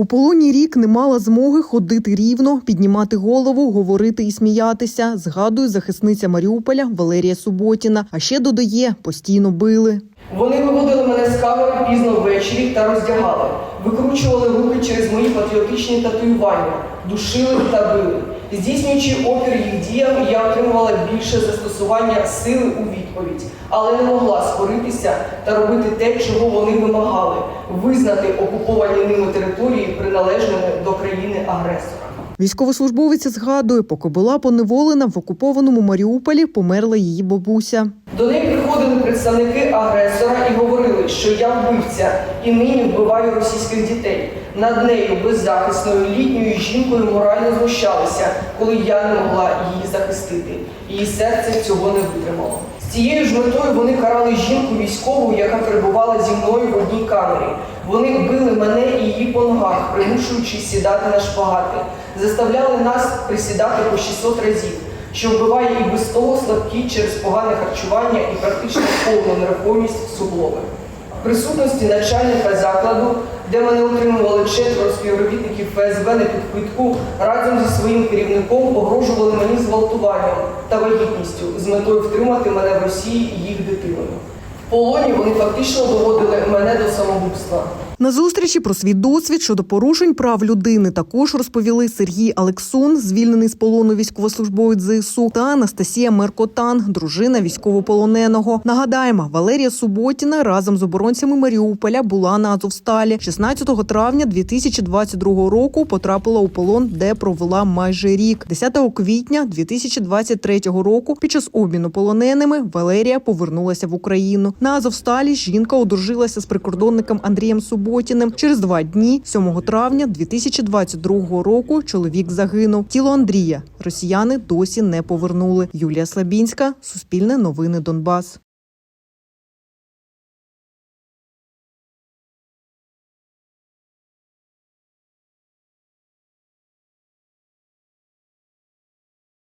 У полоні рік не мала змоги ходити рівно, піднімати голову, говорити і сміятися. Згадує захисниця Маріуполя Валерія Суботіна. А ще додає, постійно били. Вони виводили мене з камери пізно ввечері та роздягали, викручували руки через мої патріотичні татуювання, душили та били. Здійснюючи опір їх діям, я отримувала більше застосування сили у відповідь, але не могла скоритися та робити те, чого вони вимагали визнати окуповані ними території приналежними до країни-агресора. Військовослужбовиця згадує, поки була поневолена в окупованому Маріуполі, померла її бабуся. До неї приходили представники агресора і говорили, що я вбивця і нині вбиваю російських дітей. Над нею беззахисною літньою жінкою морально знущалися, коли я не могла її захистити. Її серце цього не витримало. З цією ж метою вони карали жінку військову, яка перебувала зі мною в одній камері. Вони били мене і її по ногах, примушуючи сідати на шпагати. Заставляли нас присідати по 600 разів що вбиває і без того слабкі через погане харчування і практично повну нерухомість суглоби. В присутності начальника закладу, де мене утримували четверо співробітників ФСБ на підпитку, разом зі своїм керівником погрожували мені зґвалтуванням та вагітністю з метою втримати мене в Росії і їх дитиною. Полоні вони фактично доводили мене до самогубства. На зустрічі про свій досвід щодо порушень прав людини також розповіли Сергій Алексун, звільнений з полону військовослужбовець ЗСУ, та Анастасія Меркотан, дружина військовополоненого. Нагадаємо, Валерія Суботіна разом з оборонцями Маріуполя була на Азовсталі. 16 травня 2022 року потрапила у полон, де провела майже рік. 10 квітня 2023 року під час обміну полоненими Валерія повернулася в Україну. На Азовсталі жінка одружилася з прикордонником Андрієм Суботіним. Через два дні, 7 травня 2022 року, чоловік загинув. Тіло Андрія росіяни досі не повернули. Юлія Слабінська, Суспільне новини Донбас.